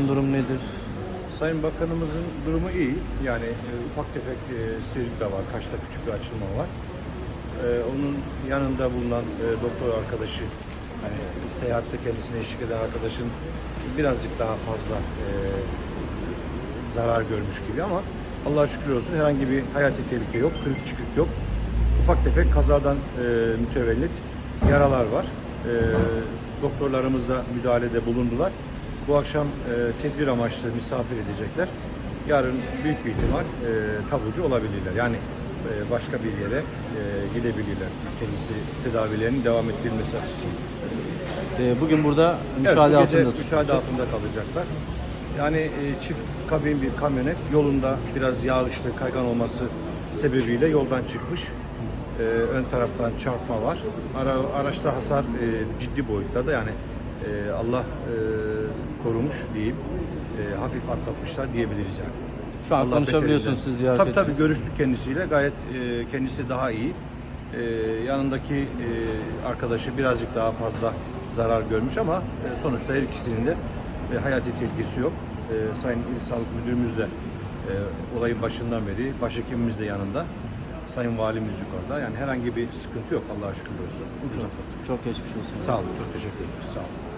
Son durum nedir? Sayın Bakanımızın durumu iyi. Yani e, ufak tefek e, sivrilik de var. Kaşta küçük bir açılma var. E, onun yanında bulunan e, doktor arkadaşı, hani seyahatte kendisine eşlik eden arkadaşın birazcık daha fazla e, zarar görmüş gibi ama Allah'a şükür olsun herhangi bir hayati tehlike yok, kırık çıkık yok. Ufak tefek kazadan e, mütevellit yaralar var. E, doktorlarımız da müdahalede bulundular. Bu akşam e, tedbir amaçlı misafir edecekler. Yarın büyük bir ihtimal e, taburcu olabilirler. Yani e, başka bir yere e, gidebilirler. Kendisi tedavilerinin devam ettirilmesi açısından. Ee, bugün burada Evet, müşahede gece altında müşahede altında kalacaklar. Yani e, çift kabin bir kamyonet yolunda biraz yağışlı, kaygan olması sebebiyle yoldan çıkmış. E, ön taraftan çarpma var. Ara, araçta hasar e, ciddi boyutta da yani e, Allah e, korumuş diyeyim. E, hafif atlatmışlar diyebiliriz yani. Şu an Allah konuşabiliyorsunuz beterinden. siz ziyaret Tabii tabii görüştük kendisiyle. Gayet e, kendisi daha iyi. E, yanındaki e, arkadaşı birazcık daha fazla zarar görmüş ama e, sonuçta her ikisinin de e, hayati tehlikesi yok. E, Sayın İl Sağlık Müdürümüz de e, olayın başından beri, başhekimimiz de yanında. Sayın Valimiz yukarıda. Yani herhangi bir sıkıntı yok Allah'a şükür olsun. Ucuz atlattık. Çok geçmiş olsun. Sağ olun. Çok teşekkür ederiz. Sağ olun.